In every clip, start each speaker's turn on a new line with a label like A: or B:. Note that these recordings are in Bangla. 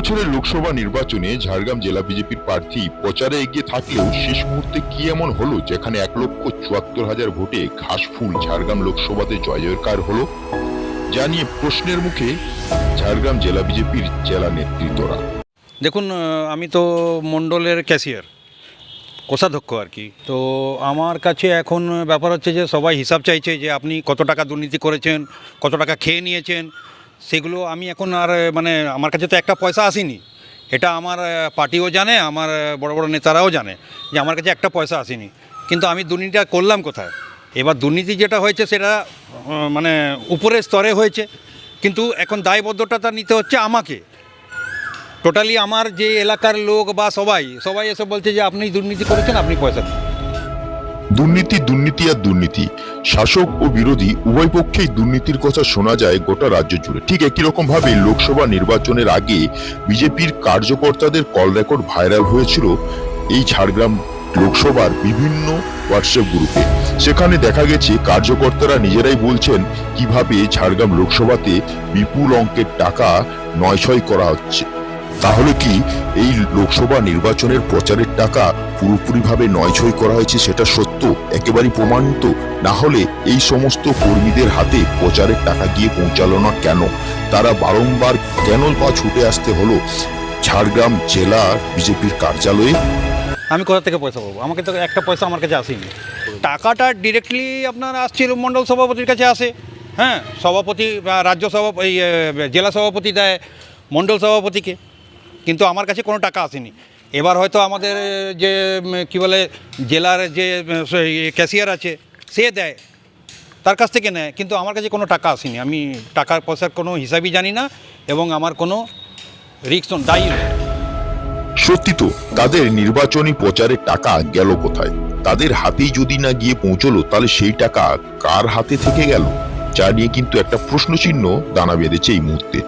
A: এবছরের লোকসভা নির্বাচনে ঝাড়গ্রাম জেলা বিজেপির প্রার্থী প্রচারে এগিয়ে থাকলেও শেষ মুহূর্তে কি এমন হলো যেখানে এক লক্ষ চুয়াত্তর হাজার ভোটে ঘাসফুল ঝাড়গ্রাম লোকসভাতে জয় জয়কার হলো? যা নিয়ে প্রশ্নের মুখে ঝাড়গ্রাম জেলা বিজেপির জেলা নেতৃত্বরা।
B: দেখুন আমি তো মণ্ডলের ক্যাশিয়ার, কোষাধ্যক্ষ আর কি। তো আমার কাছে এখন ব্যাপার হচ্ছে যে সবাই হিসাব চাইছে যে আপনি কত টাকা দুর্নীতি করেছেন, কত টাকা খেয়ে নিয়েছেন সেগুলো আমি এখন আর মানে আমার কাছে তো একটা পয়সা আসেনি। এটা আমার পার্টিও জানে, আমার বড় বড় নেতারাও জানে যে আমার কাছে একটা পয়সা আসেনি। কিন্তু আমি দুর্নীতিটা করলাম কোথায়? এবার দুর্নীতি যেটা হয়েছে সেটা মানে উপরের স্তরে হয়েছে। কিন্তু এখন দায়বদ্ধতাটা নিতে হচ্ছে আমাকে। টোটালি আমার যে এলাকার লোক বা সবাই সবাই এসে বলছে যে আপনি দুর্নীতি করেছেন, আপনি পয়সা দিন।
A: দুর্নীতি দুর্নীতি আর দুর্নীতি। শাসক ও বিরোধী উভয় পক্ষেই দুর্নীতির কথা শোনা যায় গোটা রাজ্য জুড়ে। ঠিক একই রকম ভাবে লোকসভা নির্বাচনের আগে বিজেপির কার্যকর্তাদের কল রেকর্ড ভাইরাল হয়েছিল এই ঝাড়গ্রাম লোকসভার বিভিন্ন হোয়াটসঅ্যাপ গ্রুপে সেখানে দেখা গেছে, কার্যকর্তারা নিজেরাই বলছেন, কীভাবে ঝাড়গ্রাম লোকসভাতে বিপুল অঙ্কের টাকা নয়ছয় করা হচ্ছে। তাহলে কি এই লোকসভা নির্বাচনের প্রচারের টাকা পুরোপুরিভাবে নয়ছয় করা হয়েছে সেটা সত্য? একেবারেই প্রমাণিত? না হলে এই সমস্ত কর্মীদের হাতে প্রচারের টাকা গিয়ে পৌঁছালো না কেন? তারা বারংবার কেন বা ছুটে আসতে হলো? ঝাড়গ্রাম জেলা বিজেপির কার্যালয়ে?
B: আমি কোথা থেকে পয়সা পাবো? আমাকে তো একটা পয়সা আমার কাছে আসেনি। টাকাটা ডিরেক্টলি আপনার আসছিল মণ্ডল সভাপতির কাছে আসে। হ্যাঁ সভাপতি রাজ্য সভাপতি জেলা সভাপতি দেয় মণ্ডল সভাপতিকে। কিন্তু আমার কাছে কোনো টাকা আসেনি। এবার হয়তো আমাদের যে কি বলে, জেলার যে ক্যাশিয়ার আছে, সে দেয়। তার কাছ থেকে নেয়, কিন্তু আমার কাছে কোনো টাকা আসেনি। আমি টাকার পয়সার কোনো হিসাবই জানি না এবং আমার কোনো রিক্স দায়ী নয়।
A: সত্যি তো, তাদের নির্বাচনী প্রচারের টাকা গেল কোথায়? তাদের হাতেই যদি না গিয়ে পৌঁছলো, তাহলে সেই টাকা কার হাতে থেকে গেল? যা নিয়ে কিন্তু একটা প্রশ্নচিহ্ন দানা বেঁধেছে এই মুহূর্তে।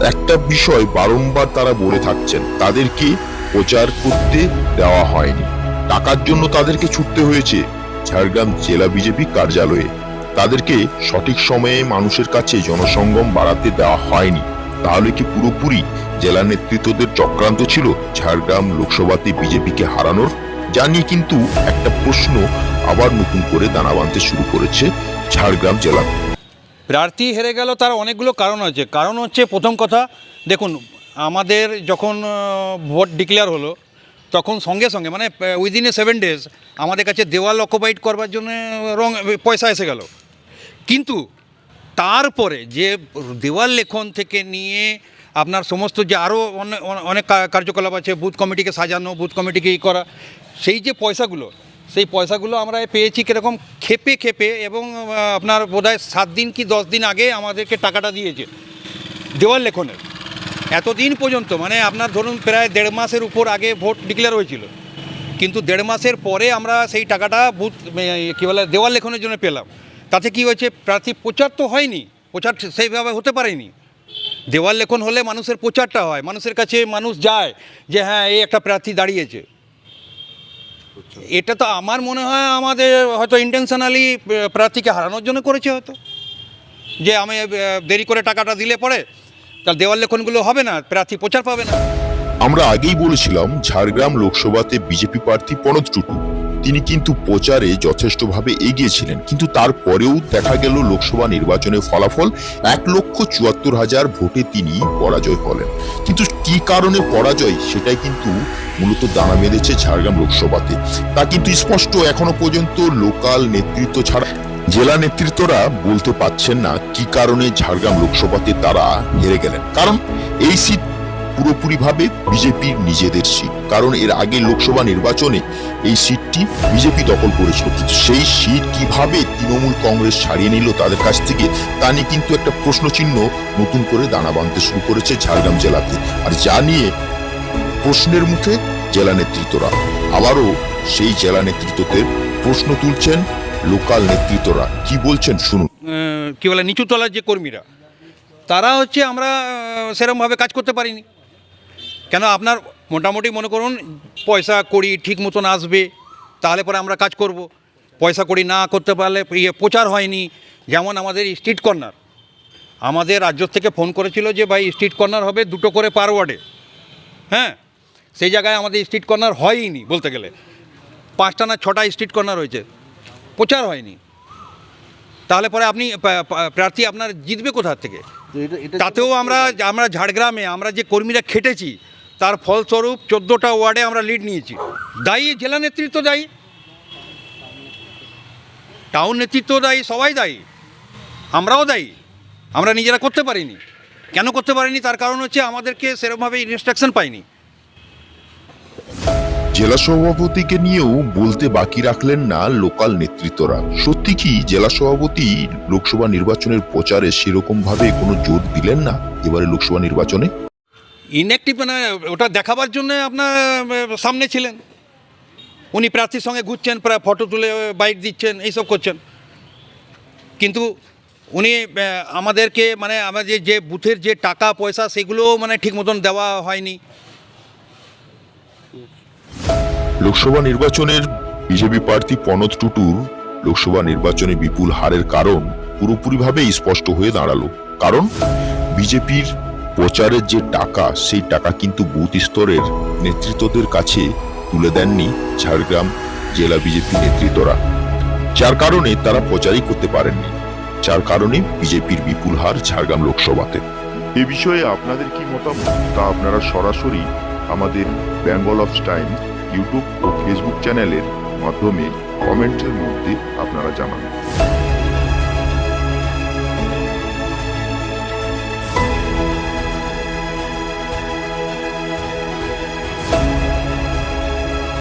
A: একটা বিষয় বারংবার তারা বলে থাকছেন, তাদেরকে প্রচার করতে দেওয়া হয়নি। টাকার জন্য তাদেরকে ছুটতে হয়েছে ঝাড়গ্রাম জেলা বিজেপি কার্যালয়ে। তাদেরকে সঠিক সময়ে মানুষের কাছে জনসঙ্গম বাড়াতে দেওয়া হয়নি। তাহলে কি পুরোপুরি জেলা নেতৃত্বদের চক্রান্ত ছিল ঝাড়গ্রাম লোকসভাতে বিজেপিকে হারানোর? যা নিয়ে কিন্তু একটা প্রশ্ন আবার নতুন করে দানা বাঁধতে শুরু করেছে ঝাড়গ্রাম জেলা
B: প্রার্থী হেরে গেল তার অনেকগুলো কারণ আছে। কারণ হচ্ছে প্রথম কথা, দেখুন, আমাদের যখন ভোট ডিক্লেয়ার হলো, তখন সঙ্গে সঙ্গে মানে উইদিন এ সেভেন ডেজ আমাদের কাছে দেওয়াল অকুপাইড করবার জন্য রং, পয়সা এসে গেল। কিন্তু তারপরে যে দেওয়াল লেখন থেকে নিয়ে আপনার সমস্ত যে আরও অনেক কার্যকলাপ আছে বুথ কমিটিকে সাজানো বুথ কমিটিকে ই করা, সেই যে পয়সাগুলো সেই পয়সাগুলো আমরা পেয়েছি কীরকম খেপে খেপে এবং আপনার বোধহয় সাত দিন কি দশ দিন আগে আমাদেরকে টাকাটা দিয়েছে দেওয়াল লেখনের। এতদিন পর্যন্ত মানে আপনার ধরুন প্রায় দেড় মাসের উপর আগে ভোট ডিক্লেয়ার হয়েছিল। কিন্তু দেড় মাসের পরে আমরা সেই টাকাটা বুথ কী বলে দেওয়াল লেখনের জন্য পেলাম। তাতে কি হয়েছে, প্রার্থী প্রচার তো হয়নি, প্রচার সেইভাবে হতে পারেনি। দেওয়াল লেখন হলে মানুষের প্রচারটা হয়, মানুষের কাছে মানুষ যায় যে হ্যাঁ এই একটা প্রার্থী দাঁড়িয়েছে। এটা তো আমার মনে হয় আমাদের হয়তো ইন্টেনশনালি প্রার্থীকে হারানোর জন্য করেছে হয়তো। যে আমি দেরি করে টাকাটা দিলে পরে তার দেওয়াল লেখনগুলো হবে না, প্রার্থী প্রচার পাবে না।
A: আমরা আগেই বলেছিলাম, ঝাড়গ্রাম লোকসভাতে বিজেপি প্রার্থী প্রণব টুটু। তিনি কিন্তু প্রচারে যথেষ্টভাবে এগিয়েছিলেন, কিন্তু তারপরেও দেখা গেল লোকসভা নির্বাচনের ফলাফল এক লক্ষ চুয়াত্তর হাজার ভোটে তিনি পরাজয় হলেন। কিন্তু কি কারণে পরাজয়, সেটাই কিন্তু মূলত দানা বেঁধেছে ঝাড়গ্রাম লোকসভাতে। তা কিন্তু স্পষ্ট এখনও পর্যন্ত লোকাল নেতৃত্ব ছাড়া জেলা নেতৃত্বরা বলতে পারছেন না কি কারণে ঝাড়গ্রাম লোকসভাতে তারা হেরে গেলেন। কারণ এই সিট পুরোপুরিভাবে বিজেপির নিজেদের সিট। কারণ এর আগে লোকসভা নির্বাচনে এই সিটটি বিজেপি দখল করেছিল। কিন্তু সেই সিট কীভাবে তৃণমূল কংগ্রেস ছাড়িয়ে নিল তাদের কাছ থেকে, তা নিয়ে কিন্তু একটা প্রশ্নচিহ্ন নতুন করে দানা বাঁধতে শুরু করেছে ঝাড়গ্রাম জেলাতে। আর যা নিয়ে প্রশ্নের মুখে জেলা নেতৃত্বরা। আবারও সেই জেলা নেতৃত্বদের প্রশ্ন তুলছেন লোকাল নেতৃত্বরা। কি বলছেন, শুনুন।
B: কী বলে নিচু তলার যে কর্মীরা, তারা হচ্ছে আমরা সেরমভাবে কাজ করতে পারিনি। কেন, আপনার মোটামুটি মনে করুন, পয়সা কড়ি ঠিক মতন আসবে, তাহলে পরে আমরা কাজ করব। পয়সা কড়ি না করতে পারলে ইয়ে প্রচার হয়নি। যেমন আমাদের স্ট্রিট কর্নার আমাদের রাজ্য থেকে ফোন করেছিল যে, ভাই স্ট্রিট কর্নার হবে দুটো করে পার ওয়ার্ডে হ্যাঁ? সেই জায়গায় আমাদের স্ট্রিট কর্নার হয়ইনি বলতে গেলে। পাঁচটা না ছটা স্ট্রিট কর্নার হয়েছে প্রচার হয়নি। তাহলে পরে আপনি প্রার্থী আপনার জিতবে কোথার থেকে? তাতেও আমরা আমরা ঝাড়গ্রামে আমরা যে কর্মীরা খেটেছি তার ফলস্বরূপ চোদ্দোটা ওয়ার্ডে আমরা লিড নিয়েছি। দায়ী জেলা নেতৃত্ব দায়ী। টাউন নেতৃত্ব দায়ী সবাই দায়ী। আমরাও দায়ী। আমরা নিজেরা করতে পারিনি। কেন করতে পারিনি? তার কারণ হচ্ছে আমাদেরকে সেরকমভাবে ইনস্ট্রাকশন পাইনি।
A: জেলা সভাপতিকে নিয়েও বলতে বাকি রাখলেন না লোকাল নেতৃত্বরা। সত্যি কি জেলা সভাপতি লোকসভা নির্বাচনের প্রচারে সেরকম ভাবে কোনো জোর দিলেন না এবারে লোকসভা নির্বাচনে?
B: ইনঅ্যাক্টিভ মানে ওটা দেখাবার জন্য আপনার সামনে ছিলেন। উনি প্রার্থীর সঙ্গে ঘুরছেন, প্রায় ফটো তুলে বাইক দিচ্ছেন, এইসব করছেন। কিন্তু উনি আমাদেরকে মানে আমাদের যে বুথের যে টাকা, পয়সা, সেগুলো মানে ঠিক মতন দেওয়া হয়নি।
A: লোকসভা নির্বাচনের বিজেপি প্রার্থী পনত টুটুর লোকসভা নির্বাচনে বিপুল হারের কারণ পুরোপুরিভাবে স্পষ্ট হয়ে দাঁড়াল। কারণ বিজেপির প্রচারের যে টাকা, সেই টাকা কিন্তু বুথ স্তরের নেতৃত্বদের কাছে তুলে দেননি ঝাড়গ্রাম জেলা বিজেপি নেতৃত্বরা। যার কারণে তারা প্রচারই করতে পারেননি। যার কারণে বিজেপির বিপুল হার ঝাড়গ্রাম লোকসভাতে।
C: এ বিষয়ে আপনাদের কি মতামত? তা আপনারা সরাসরি আমাদের বেঙ্গল অফ টাইমস ইউটিউব ও ফেসবুক চ্যানেলের মাধ্যমে কমেন্টের মধ্যে আপনারা জানান।